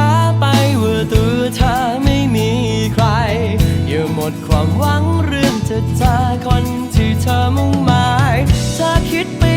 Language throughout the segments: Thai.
ช้าไปว่าตัวเธอไม่มีใคร อย่าหมดความหวังเรื่องจะเจอคนที่เธอมุ่งหมายเธอคิดไป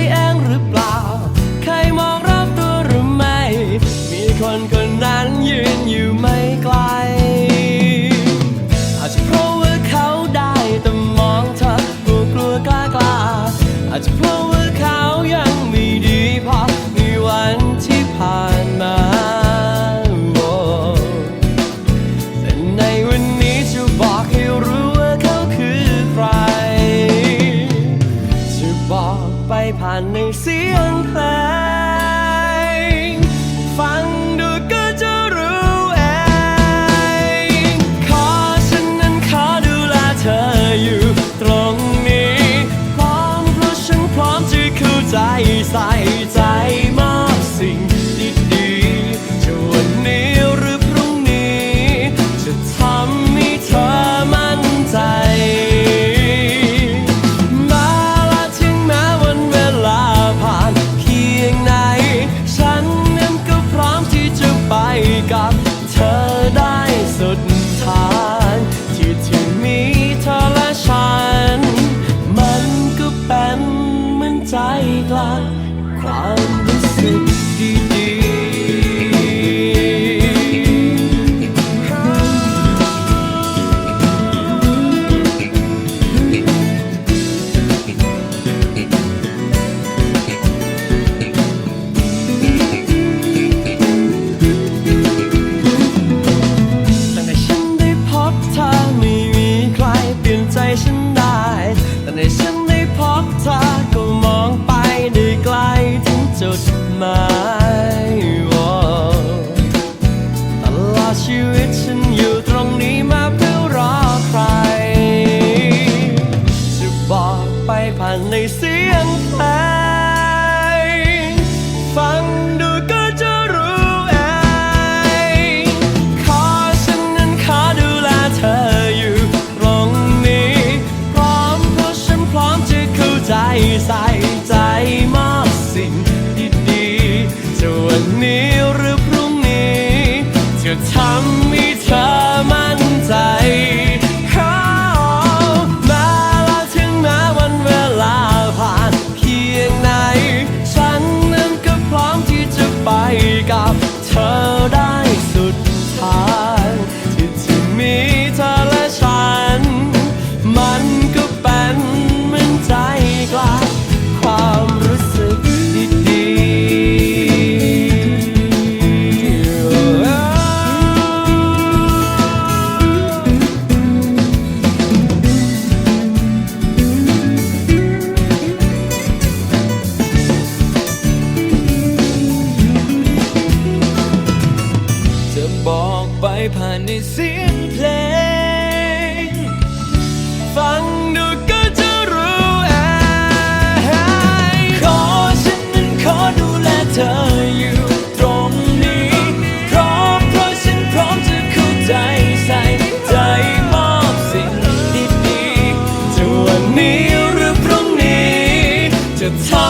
ใส่ ผ่านในเสียงเพลง ฟังดูก็จะรู้อาขอฉันนั้นขอดูแลเธออยู่ตรงนี้พร้อเพราะฉันพร้อมจะเข้าใจใส่ใจมอบสิ่งดีๆจะวันนี้หรือพรุ่งนี้จะทำ